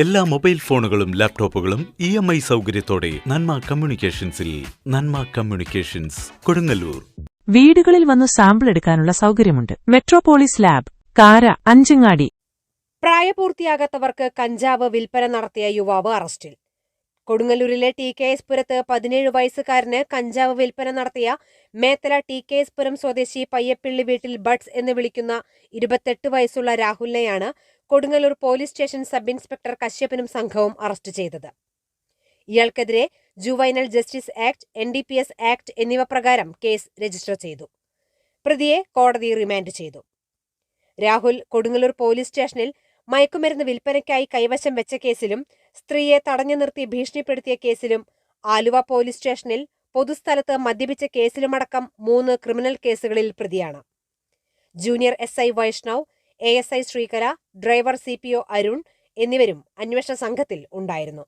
എല്ലാ മൊബൈൽ ഫോണുകളും ലാപ്ടോപ്പുകളും ഇ എം ഐ സൗകര്യത്തോടെ നന്മ കമ്മ്യൂണിക്കേഷൻസിൽ നന്മ കമ്മ്യൂണിക്കേഷൻസ് കൊടുങ്ങല്ലൂർ. വീടുകളിൽ വന്ന് സാമ്പിൾ എടുക്കാനുള്ള സൗകര്യമുണ്ട്. മെട്രോപോളിസ് ലാബ് കാര അഞ്ചങ്ങാടി. പ്രായപൂർത്തിയാകാത്തവർക്ക് കഞ്ചാവ് വിൽപ്പന നടത്തിയ യുവാവ് അറസ്റ്റിൽ. കൊടുങ്ങല്ലൂരിലെ ടി കെ എസ് പുരത്ത് പതിനേഴ് വയസ്സുകാരന് കഞ്ചാവ് വിൽപ്പന നടത്തിയ Methala T K S Puram സ്വദേശി പയ്യപ്പിള്ളി വീട്ടിൽ ബഡ്സ് എന്ന് വിളിക്കുന്ന ഇരുപത്തെട്ട് വയസ്സുള്ള രാഹുലിനെയാണ് Kodungallur police station sub inspector കശ്യപ്പനും സംഘവും അറസ്റ്റ് ചെയ്തത്. ഇയാൾക്കെതിരെ juvenile justice act N D P S act എന്നിവ പ്രകാരം കേസ് രജിസ്റ്റർ ചെയ്തു. പ്രതിയെ കോടതി റിമാൻഡ് ചെയ്തു. രാഹുൽ കൊടുങ്ങല്ലൂർ പോലീസ് സ്റ്റേഷനിൽ മയക്കുമരുന്ന് വിൽപ്പനയ്ക്കായി കൈവശം വെച്ച കേസിലും സ്ത്രീയെ തടഞ്ഞു നിർത്തി ഭീഷണിപ്പെടുത്തിയ കേസിലും ആലുവ പോലീസ് സ്റ്റേഷനിൽ പൊതുസ്ഥലത്ത് മദ്യപിച്ച കേസിലുമടക്കം മൂന്ന് ക്രിമിനൽ കേസുകളിൽ പ്രതിയാണ്. Junior S I Vaishnav A S I Sreekar driver C P O Arun എന്നിവരും അന്വേഷണ സംഘത്തിൽ ഉണ്ടായിരുന്നു.